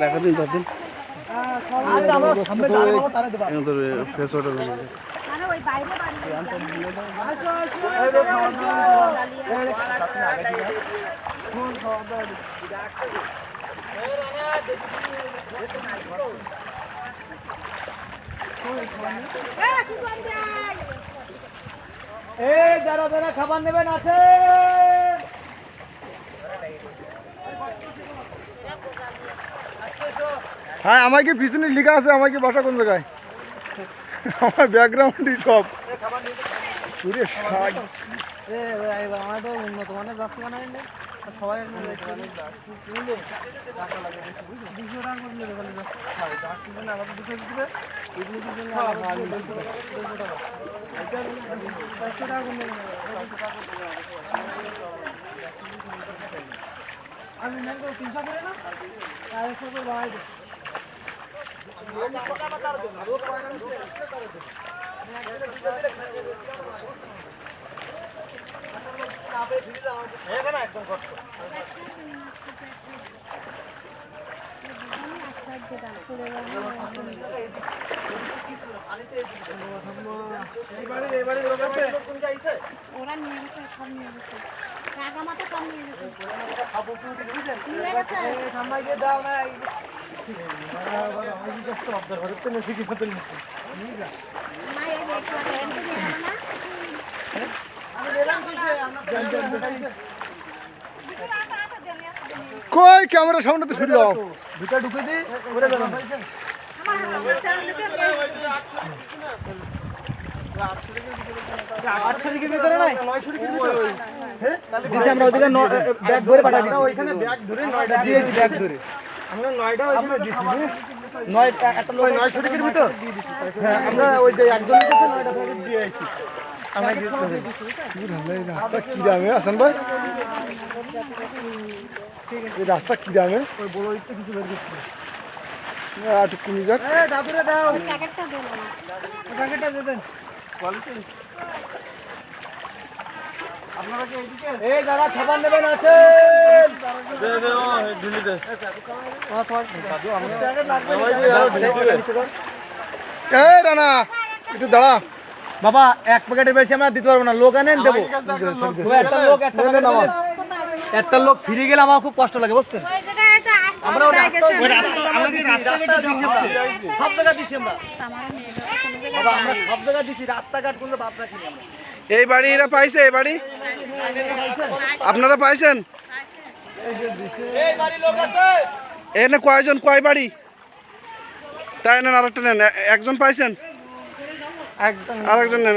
লেখা দিন দিন। এই যারা যারা খাবার নেবেন আসেন। হ্যাঁ আমাকে পিছনে লেখা আছে? আমাকে বাসা কোন জায়গায়? আমার ব্যাকগ্রাউন্ডই সব। পুরে আমার টাকা করে নেবে আমি নেন তো তিনশো করে না? চারশো করে বাড়াই দেবো ওরা নিয়ে গেছে সব নিয়ে গেছে। টাকা মাথা কম নিয়ে গেছে। গিয়ে দাও না কই ক্যামেরা সামনে তো শুরু দাও। ভিতরে ঢুকে আটশো দিকের ভিতরে নাই? দিদি আমরা ওদিকে ব্যাগ ধরে পাঠাই দিই ওইখানে ব্যাগ ধরে নয়টা দিয়ে ব্যাগ ধরে। আমরা নয়টা ওইখানে দিচ্ছি নয় একটা লোক নয়শো দিকের ভিতর? হ্যাঁ আমরা ওই যে একজন নয়টা প্যাকেট দিয়ে আইছি। আমরা রাস্তা কি দামে আসান ভাই? এই রাস্তা কি দামে ওই বড় কিছু বের করছি। একটু কমে যাক। দাদুরে দাও। প্যাকেটটা প্যাকেটটা এই যারা খাবার নেবেন আসেন দে দে ও দিলি দে দাদু আমরা এই রানা একটু দাঁড়া। বাবা এক প্যাকেটের বেশি আমরা দিতে পারব না লোক আনেন দেবো। একটা লোক একটা ফিরে গেলে আমার খুব কষ্ট লাগে বুঝছেন? ওই জায়গায় তো আমরা। সব জায়গা দিছি আমরা। আমরা সব জায়গা দিছি রাস্তাঘাট কোনো বাদ রাখিনি আমরা। এই বাড়ি এরা পাইছে এই বাড়ি? আপনারা পাইছেন? এখানে কয়জন? কয় বাড়ি? তাই নেন আরেকটা নেন। একজন পাইছেন? আর আরেকজন নেন।